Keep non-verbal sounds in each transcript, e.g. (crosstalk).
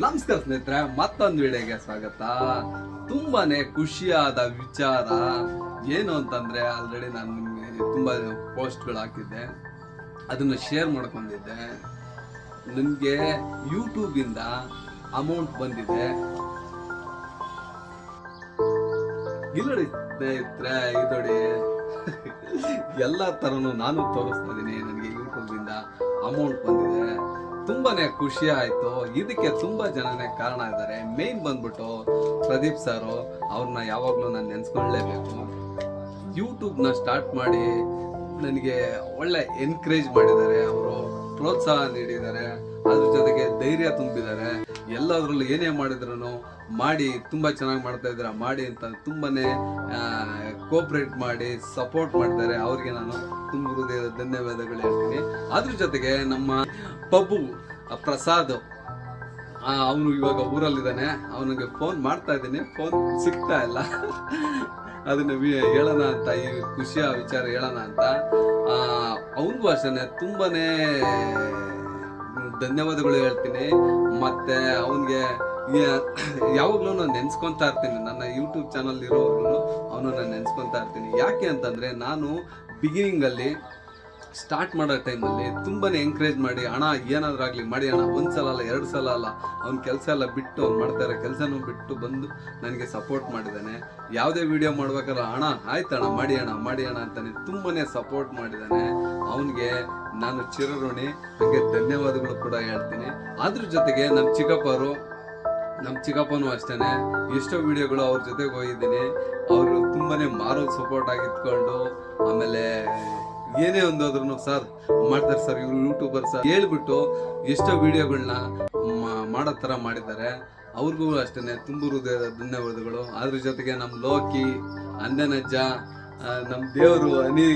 ನಮಸ್ಕಾರ ಸ್ನೇಹಿತರೆ, ಮತ್ತೊಂದು ವಿಡಿಯೋಗೆ ಸ್ವಾಗತ. ತುಂಬಾನೇ ಖುಷಿಯಾದ ವಿಚಾರ. ಏನು ಅಂತಂದ್ರೆ ಆಲ್ರೆಡಿ ನಾನು ನಿಮಗೆ ತುಂಬಾ ಪೋಸ್ಟ್ಗಳು ಹಾಕಿದ್ದೆ. ಅದನ್ನು ಶೇರ್ ಮಾಡ್ಕೊಂಡಿದ್ದೆ. ನನಗೆ ಯೂಟ್ಯೂಬಿಂದ ಅಮೌಂಟ್ ಬಂದಿದೆ. ಇಲ್ಲಡಿ ಸ್ನೇಹಿತರೆ ಇದೊಡಿ (laughs) ಎಲ್ಲ ಥರನೂ ನಾನು ತೋರಿಸ್ತಾ ಇದ್ದೀನಿ ನನಗೆ ಯೂಟ್ಯೂಬಿಂದ ಅಮೌಂಟ್ ಬಂದಿದೆ. ತುಂಬಾ ಖುಷಿ ಆಯಿತು. ಇದಕ್ಕೆ ತುಂಬ ಜನನೇ ಕಾರಣ ಇದ್ದಾರೆ. ಮೇನ್ ಬಂದ್ಬಿಟ್ಟು ಪ್ರದೀಪ್ ಸಾರು ಅವ್ರನ್ನ ಯಾವಾಗಲೂ ನಾನು ನೆನೆಸ್ಕೊಳ್ಳೇಬೇಕು ಯೂಟ್ಯೂಬ್ನ ಸ್ಟಾರ್ಟ್ ಮಾಡಿ ನನಗೆ ಒಳ್ಳೆ ಎನ್ಕರೇಜ್ ಮಾಡಿದ್ದಾರೆ. ಅವರು ಪ್ರೋತ್ಸಾಹ ನೀಡಿದ್ದಾರೆ. ಅದ್ರ ಜೊತೆಗೆ ಧೈರ್ಯ ತುಂಬಿದ್ದಾರೆ. ಎಲ್ಲದ್ರಲ್ಲೂ ಏನೇ ಮಾಡಿದ್ರು ಮಾಡಿ ತುಂಬ ಚೆನ್ನಾಗಿ ಮಾಡ್ತಾ ಇದ್ದೀರಾ, ಮಾಡಿ ಅಂತ ತುಂಬಾ ಕೋಪ್ರೇಟ್ ಮಾಡಿ ಸಪೋರ್ಟ್ ಮಾಡ್ತಾರೆ. ಅವ್ರಿಗೆ ನಾನು ತುಂಬ ಹೃದಯದ ಧನ್ಯವಾದಗಳು ಹೇಳ್ತೀನಿ. ಅದ್ರ ಜೊತೆಗೆ ನಮ್ಮ ಪಬ್ಬು ಪ್ರಸಾದ್ ಅವನು ಇವಾಗ ಊರಲ್ಲಿದ್ದಾನೆ. ಅವನಿಗೆ ಫೋನ್ ಮಾಡ್ತಾ ಇದ್ದೀನಿ. ಫೋನ್ ಸಿಗ್ತಾ ಇಲ್ಲ. ಅದನ್ನ ಹೇಳೋಣ ಅಂತ, ಈ ಖುಷಿಯ ವಿಚಾರ ಹೇಳೋಣ ಅಂತ. ಅವನ ಅಷ್ಟೇ ತುಂಬಾನೇ ಧನ್ಯವಾದಗಳು ಹೇಳ್ತೀನಿ. ಮತ್ತೆ ಅವನಿಗೆ ಯಾವಾಗ್ಲೂ ನಾನು ನೆನ್ಸ್ಕೊಂತಾ ಇರ್ತೀನಿ. ನನ್ನ ಯೂಟ್ಯೂಬ್ ಚಾನಲ್ ಇರೋವ್ರು ಅವನು ನಾನು ನೆನ್ಸ್ಕೊಂತಾ ಇರ್ತೀನಿ. ಯಾಕೆ ಅಂತಂದ್ರೆ ನಾನು ಬಿಗಿನಿಂಗ್ ಅಲ್ಲಿ ಸ್ಟಾರ್ಟ್ ಮಾಡೋ ಟೈಮಲ್ಲಿ ತುಂಬಾನೇ ಎಂಕರೇಜ್ ಮಾಡಿ, ಅಣ್ಣ, ಏನಾದರೂ ಆಗಲಿ, ಮಾಡಿ ಅಣ್ಣ, ಒಂದು ಸಲ ಅಲ್ಲ, ಎರಡು ಸಲ ಅಲ್ಲ, ಅವ್ನ ಕೆಲಸ ಎಲ್ಲ ಬಿಟ್ಟು ಅವ್ನು ಮಾಡ್ತಾ ಇರೋ ಕೆಲಸನೂ ಬಿಟ್ಟು ಬಂದು ನನಗೆ ಸಪೋರ್ಟ್ ಮಾಡಿದ್ದಾನೆ ಯಾವುದೇ ವಿಡಿಯೋ ಮಾಡ್ಬೇಕಾದ್ರೆ, ಅಣ್ಣ ಆಯ್ತಣ್ಣ ಮಾಡಿ ಅಣ್ಣ ಮಾಡಿ ಅಣ್ಣ ಅಂತಾನೆ ತುಂಬಾನೇ ಸಪೋರ್ಟ್ ಮಾಡಿದ್ದಾನೆ ಅವನಿಗೆ ನಾನು ಚಿರಋಣಿ ಹಾಗೆ ಧನ್ಯವಾದಗಳು ಕೂಡ ಹೇಳ್ತೀನಿ. ಅದ್ರ ಜೊತೆಗೆ ನಮ್ಮ ಚಿಕ್ಕಪ್ಪರು ನಮ್ಮ ಚಿಕ್ಕಪ್ಪನೂ ಅಷ್ಟೇ ಎಷ್ಟೋ ವಿಡಿಯೋಗಳು ಅವ್ರ ಜೊತೆಗೆ ಹೋಗಿದ್ದೀನಿ. ಅವರು ತುಂಬಾ ಮಾರೋ ಸಪೋರ್ಟ್ ಇದ್ಕೊಂಡು ಆಮೇಲೆ ಏನೇ ಒಂದಾದ್ರೂ ಸರ್, ಮಾಡ್ತಾರೆ ಸರ್, ಇವ್ರು ಯೂಟ್ಯೂಬರ್ ಸರ್, ಹೇಳ್ಬಿಟ್ಟು ಎಷ್ಟೋ ವಿಡಿಯೋಗಳನ್ನ ಮಾಡೋ ಥರ ಮಾಡಿದ್ದಾರೆ. ಅವ್ರಿಗೂ ಅಷ್ಟೇ ತುಂಬ ಹೃದಯದ ಧನ್ಯವಾದಗಳು. ಅದ್ರ ಜೊತೆಗೆ ನಮ್ಮ ಲೋಕಿ ಅಂದನಜ್ಜ ನಮ್ಮ ದೇವರು ಅನಿ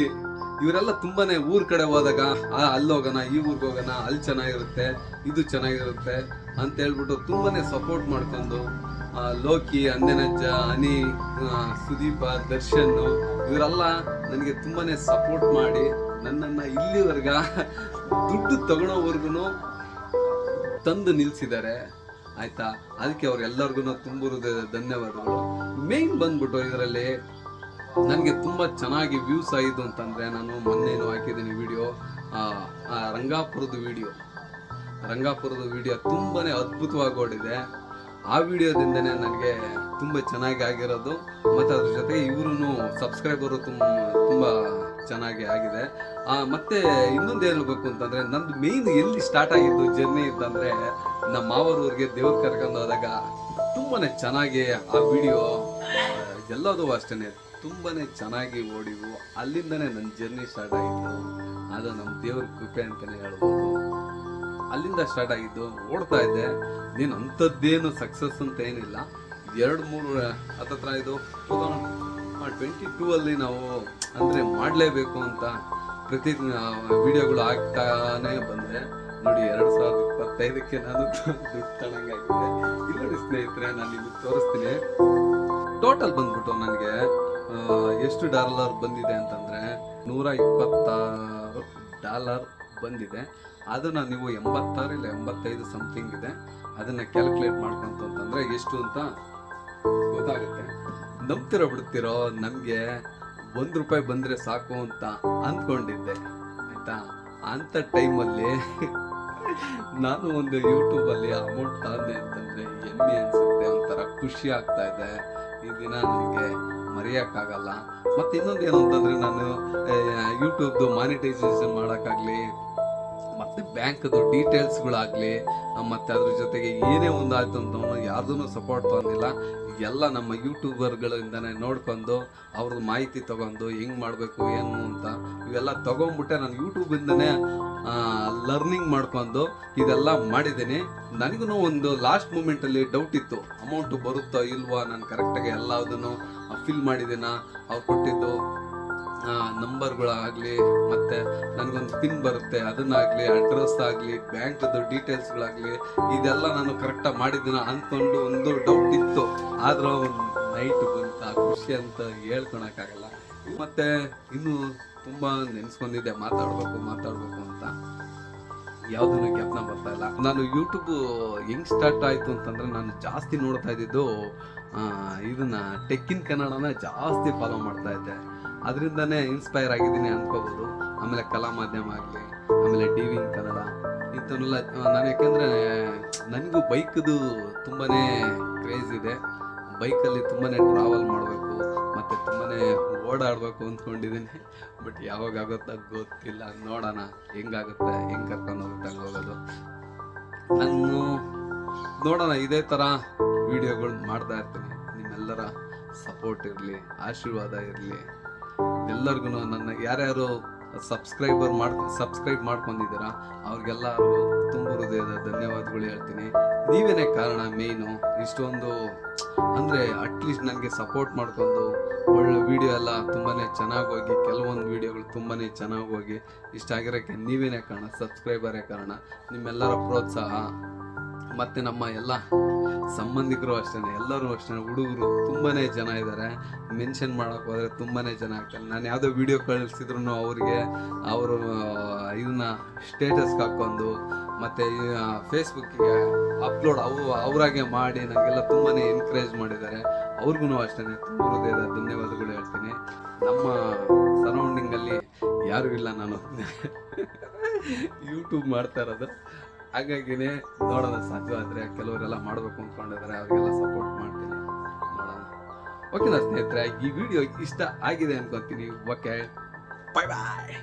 ಇವರೆಲ್ಲ ತುಂಬಾ ಊರ್ ಕಡೆ ಹೋದಾಗ ಅಲ್ಲಿ ಹೋಗೋಣ, ಈ ಊರಿಗೆ ಹೋಗೋಣ, ಅಲ್ಲಿ ಚೆನ್ನಾಗಿರುತ್ತೆ, ಇದು ಚೆನ್ನಾಗಿರುತ್ತೆ ಅಂತ ಹೇಳ್ಬಿಟ್ಟು ತುಂಬಾ ಸಪೋರ್ಟ್ ಮಾಡ್ಕೊಂಡು ಲೋಕಿ ಅಂದೆನಜ್ಜ ಅನಿ ಸುದೀಪ, ದರ್ಶನ್ ಇವರೆಲ್ಲ ನನಗೆ ತುಂಬಾನೇ ಸಪೋರ್ಟ್ ಮಾಡಿ ನನ್ನನ್ನು ಇಲ್ಲಿವರೆಗ ದುಡ್ಡು ತಗೊಳೋವರೆಗೂ ತಂದು ನಿಲ್ಲಿಸಿದ್ದಾರೆ ಆಯಿತಾ? ಅದಕ್ಕೆ ಅವ್ರೆಲ್ಲರಿಗೂ ತುಂಬ ಧನ್ಯವಾದಗಳು. ಮೇನ್ ಬಂದ್ಬಿಟ್ಟು ಇದರಲ್ಲಿ ನನಗೆ ತುಂಬ ಚೆನ್ನಾಗಿ ವ್ಯೂಸ್ ಆಯಿತು ಅಂತಂದರೆ ನಾನು ಮೊನ್ನೆನೂ ಹಾಕಿದ್ದೀನಿ ವಿಡಿಯೋ ರಂಗಾಪುರದ ವಿಡಿಯೋ ರಂಗಾಪುರದ ವಿಡಿಯೋ ತುಂಬಾ ಅದ್ಭುತವಾಗಿ ಓಡಿದೆ. ಆ ವಿಡಿಯೋದಿಂದನೇ ನನಗೆ ತುಂಬ ಚೆನ್ನಾಗಿ ಆಗಿರೋದು. ಮತ್ತು ಅದ್ರ ಜೊತೆಗೆ ಇವರು ಸಬ್ಸ್ಕ್ರೈಬರು ತುಂಬ ತುಂಬ ಚೆನ್ನಾಗಿ ಆಗಿದೆ. ಮತ್ತು ಇನ್ನೊಂದು ಹೇಳಬೇಕು ಅಂತಂದರೆ, ನಂದು ಮೇನ್ ಎಲ್ಲಿ ಸ್ಟಾರ್ಟ್ ಆಗಿದ್ದು ಜರ್ನಿ ಇದ್ದಂದ್ರೆ ನಮ್ಮ ಮಾವರವ್ರಿಗೆ ದೇವ್ರ ಕರ್ಕೊಂಡು ಹೋದಾಗ ತುಂಬಾ ಚೆನ್ನಾಗಿ ಆ ವಿಡಿಯೋ ಎಲ್ಲದೂ ಅಷ್ಟೇ ತುಂಬಾ ಚೆನ್ನಾಗಿ ಓಡಿವು. ಅಲ್ಲಿಂದನೇ ನನ್ನ ಜರ್ನಿ ಸ್ಟಾರ್ಟ್ ಆಗಿತ್ತು. ಅದು ನಮ್ಮ ದೇವ್ರ ಕೃಪೆ ಅಂತಲೇ ಹೇಳ್ಬೋದು. ಅಲ್ಲಿಂದ ಸ್ಟಾರ್ಟ್ ಆಗಿದ್ದು ಓಡ್ತಾ ಇದ್ದೆ. ನೀನು ಅಂಥದ್ದೇನು ಸಕ್ಸಸ್ ಅಂತ ಏನಿಲ್ಲ. ಎರಡು, ಮೂರು ಹತ್ತತ್ರ ಇದು ಟ್ವೆಂಟಿ ಟೂ ಅಲ್ಲಿ ನಾವು ಅಂದರೆ ಮಾಡಲೇಬೇಕು ಅಂತ ಪ್ರತಿ ವಿಡಿಯೋಗಳು ಆಗ್ತಾನೆ ಬಂದರೆ ನೋಡಿ, ಎರಡು ಸಾವಿರದ ಇಪ್ಪತ್ತೈದಕ್ಕೆ ನಾನು ದುಡ್ಡು ಇಲ್ಲಿ ನೋಡಿ ಸ್ನೇಹಿತರೆ, ನಾನು ನಿಮಗೆ ತೋರಿಸ್ತೀನಿ. ಟೋಟಲ್ ಬಂದ್ಬಿಟ್ಟು ನನಗೆ ಎಷ್ಟು ಡಾಲರ್ ಬಂದಿದೆ ಅಂತಂದರೆ ನೂರ ಇಪ್ಪತ್ತಾರು ಡಾಲರ್ ಬಂದಿದೆ. ಅದನ್ನು ನೀವು ಎಂಬತ್ತಾರು ಇಲ್ಲ ಎಂಬತ್ತೈದು ಸಮಥಿಂಗ್ ಇದೆ. ಅದನ್ನು ಕ್ಯಾಲ್ಕುಲೇಟ್ ಮಾಡ್ಕೊಂತ ಅಂತಂದರೆ ಎಷ್ಟು ಅಂತ ಗೊತ್ತಾಗುತ್ತೆ. ನಂಬ್ತಿರ ಬಿಡ್ತಿರೋ? ನಮಗೆ ಒಂದು ರೂಪಾಯಿ ಬಂದರೆ ಸಾಕು ಅಂತ ಅಂದ್ಕೊಂಡಿದ್ದೆ. ಆಯಿತಾ? ಅಂಥ ಟೈಮಲ್ಲಿ (laughs) ನಾನು ಒಂದು ಯೂಟ್ಯೂಬಲ್ಲಿ ಅಮೌಂಟ್ ತಂದೆ ಅಂತಂದರೆ ಎಮ್ಮೆ ಅನಿಸುತ್ತೆ, ಒಂಥರ ಖುಷಿ ಆಗ್ತಾ ಇದೆ ಈ ದಿನ ನನಗೆ. ಮರೆಯೋಕ್ಕಾಗಲ್ಲ. ಮತ್ತು ಇನ್ನೊಂದು ಏನು ಅಂತಂದರೆ ನಾನು ಯೂಟ್ಯೂಬ್ದು ಮಾನಿಟೈಸೇಷನ್ ಮಾಡೋಕ್ಕಾಗಲಿ ಮತ್ತು ಬ್ಯಾಂಕ್ದು ಡೀಟೇಲ್ಸ್ಗಳಾಗಲಿ, ಮತ್ತು ಅದ್ರ ಜೊತೆಗೆ ಏನೇ ಒಂದು ಆಯಿತು ಅಂತ ಯಾರ್ದೂ ಸಪೋರ್ಟ್ ತಂದಿಲ್ಲ ಎಲ್ಲ ನಮ್ಮ ಯೂಟ್ಯೂಬರ್ಗಳಿಂದನೇ ನೋಡ್ಕೊಂಡು ಅವ್ರದ್ದು ಮಾಹಿತಿ ತಗೊಂಡು ಹೆಂಗೆ ಮಾಡಬೇಕು, ಏನು ಅಂತ ಇವೆಲ್ಲ ತೊಗೊಂಬಿಟ್ಟೆ ನಾನು ಯೂಟ್ಯೂಬಿಂದನೇ ಲರ್ನಿಂಗ್ ಮಾಡ್ಕೊಂಡು ಇದೆಲ್ಲ ಮಾಡಿದ್ದೀನಿ. ನನಗೂ ಒಂದು ಲಾಸ್ಟ್ ಮೂಮೆಂಟಲ್ಲಿ ಡೌಟ್ ಇತ್ತು. ಅಮೌಂಟು ಬರುತ್ತೋ ಇಲ್ವಾ ನಾನು ಕರೆಕ್ಟಾಗಿ ಎಲ್ಲದನ್ನು ಫಿಲ್ ಮಾಡಿದ್ದೀನಾ? ಅವ್ರು ಕೊಟ್ಟಿದ್ದು ನಂಬರ್ಗಳಾಗಲಿ ಮತ್ತು ನನಗೊಂದು ಪಿನ್ ಬರುತ್ತೆ, ಅದನ್ನಾಗಲಿ ಅಡ್ರೆಸ್ ಆಗಲಿ, ಬ್ಯಾಂಕ್ದು ಡೀಟೇಲ್ಸ್ಗಳಾಗಲಿ ಇದೆಲ್ಲ ನಾನು ಕರೆಕ್ಟಾಗಿ ಮಾಡಿದ್ದೀನ ಅಂದ್ಕೊಂಡು ಒಂದು ಡೌಟ್ ಇತ್ತು. ಆದರೂ ನೈಟ್ ಬಂತ, ಖುಷಿ ಅಂತ ಹೇಳ್ಕೊಳಕ್ಕಾಗಲ್ಲ ಮತ್ತು ಇನ್ನು ತುಂಬ ನೆನೆಸ್ಕೊಂಡಿದ್ದೆ ಮಾತಾಡಬೇಕು ಮಾತಾಡಬೇಕು ಅಂತ. ಯಾವುದನ್ನು ಜ್ಞಾಪನ ಬರ್ತಾ ಇಲ್ಲ. ನಾನು ಯೂಟ್ಯೂಬು ಹೆಂಗ್ ಸ್ಟಾರ್ಟ್ ಆಯಿತು ಅಂತಂದರೆ ನಾನು ಜಾಸ್ತಿ ನೋಡ್ತಾ ಇದ್ದಿದ್ದು ಇದನ್ನು ಟೆಕ್ಕಿನ್ ಕನ್ನಡನ ಜಾಸ್ತಿ ಫಾಲೋ ಮಾಡ್ತಾ ಇದ್ದೆ. ಅದರಿಂದನೇ ಇನ್ಸ್ಪೈರ್ ಆಗಿದ್ದೀನಿ ಅಂದ್ಕೋಬೋದು ಆಮೇಲೆ ಕಲಾ ಮಾಧ್ಯಮ ಆಗಲಿ, ಆಮೇಲೆ ಡಿ ವಿನ್ ಕನ್ನಡ, ಇಂಥವನ್ನೆಲ್ಲ, ನಾನು ಯಾಕೆಂದರೆ ನನಗೂ ಬೈಕ್ದು ತುಂಬಾ ಕ್ರೇಜ್ ಇದೆ. ಬೈಕಲ್ಲಿ ತುಂಬಾ ಟ್ರಾವೆಲ್ ಮಾಡಬೇಕು, ಮತ್ತು ತುಂಬಾ ಓಡಾಡಬೇಕು ಅಂದ್ಕೊಂಡಿದ್ದೀನಿ ಬಟ್ ಯಾವಾಗ ಆಗುತ್ತೋ ಗೊತ್ತಿಲ್ಲ. ನೋಡೋಣ, ಹೆಂಗಾಗುತ್ತೆ, ಹೆಂಗೆ ಕರ್ಕೊಂಡು ಹೋಗುತ್ತೆ ಹಂಗೆ ಹೋಗೋದು. ನಾನು ನೋಡೋಣ, ಇದೇ ಥರ ವಿಡಿಯೋಗಳು ಮಾಡ್ತಾ ಇರ್ತೀನಿ. ನಿಮ್ಮೆಲ್ಲರ ಸಪೋರ್ಟ್ ಇರಲಿ, ಆಶೀರ್ವಾದ ಇರಲಿ. ಎಲ್ಲರಿಗೂ ನನ್ನ ಯಾರ್ಯಾರು ಸಬ್ಸ್ಕ್ರೈಬರ್ ಮಾಡ್ ಸಬ್ಸ್ಕ್ರೈಬ್ ಮಾಡ್ಕೊಂಡಿದ್ದೀರಾ ಅವ್ರಿಗೆಲ್ಲರೂ ತುಂಬ ಹೃದಯದ ಧನ್ಯವಾದಗಳು ಹೇಳ್ತೀನಿ. ನೀವೇನೇ ಕಾರಣ ಮೇಯ್ನು ಇಷ್ಟೊಂದು, ಅಂದರೆ ಅಟ್ಲೀಸ್ಟ್ ನನಗೆ ಸಪೋರ್ಟ್ ಮಾಡ್ಕೊಂಡು ಒಳ್ಳೆ ವಿಡಿಯೋ ಎಲ್ಲ ತುಂಬಾ ಚೆನ್ನಾಗಿ ಹೋಗಿ, ಕೆಲವೊಂದು ವಿಡಿಯೋಗಳು ತುಂಬಾ ಚೆನ್ನಾಗಿ ಹೋಗಿ ಇಷ್ಟ ಆಗಿರೋಕ್ಕೆ ನೀವೇನೇ ಕಾರಣ ಸಬ್ಸ್ಕ್ರೈಬರೇ ಕಾರಣ, ನಿಮ್ಮೆಲ್ಲರ ಪ್ರೋತ್ಸಾಹ, ಮತ್ತು ನಮ್ಮ ಎಲ್ಲ ಸಂಬಂಧಿಕರು ಅಷ್ಟೇ ಎಲ್ಲರೂ ಅಷ್ಟೇ ಹುಡುಗರು ತುಂಬಾ ಜನ ಇದ್ದಾರೆ ಮೆನ್ಷನ್ ಮಾಡೋಕೆ ಹೋದರೆ ತುಂಬಾ ಜನ ಆಗ್ತಾರೆ. ನಾನು ಯಾವುದೋ ವಿಡಿಯೋ ಕಳಿಸಿದ್ರು ಅವರಿಗೆ ಅವರು ಇದನ್ನ ಸ್ಟೇಟಸ್ಗೆ ಹಾಕ್ಕೊಂಡು ಮತ್ತು ಫೇಸ್ಬುಕ್ಕಿಗೆ ಅಪ್ಲೋಡ್ ಅವು, ಅವರಾಗೆ ಮಾಡಿ ನನಗೆಲ್ಲ ತುಂಬಾ ಎನ್ಕರೇಜ್ ಮಾಡಿದ್ದಾರೆ. ಅವ್ರಿಗೂ ಅಷ್ಟೇ ತುಂಬ ಹೃದಯದ ಧನ್ಯವಾದಗಳು ಹೇಳ್ತೀನಿ. ನಮ್ಮ ಸರೌಂಡಿಂಗಲ್ಲಿ ಯಾರೂ ಇಲ್ಲ ನಾನು. (laughs) ಯೂಟ್ಯೂಬ್ ಮಾಡ್ತಾ ಇರೋದು. ಹಾಗಾಗಿನೇ ನೋಡೋಣ ಸಾಧ್ಯವಾದರೆ ಕೆಲವರೆಲ್ಲ ಮಾಡಬೇಕು ಅಂದ್ಕೊಂಡಿದ್ದಾರೆ, ಅವರಿಗೆಲ್ಲ ಸಪೋರ್ಟ್ ಮಾಡ್ತೀನಿ ನೋಡೋಣ. ಓಕೆನಾ ಸ್ನೇಹಿತರೆ, ಈ ವಿಡಿಯೋ ಇಷ್ಟ ಆಗಿದೆ ಅನ್ಕೊತೀನಿ. ಓಕೆ ಬಾಯ್ ಬಾಯ್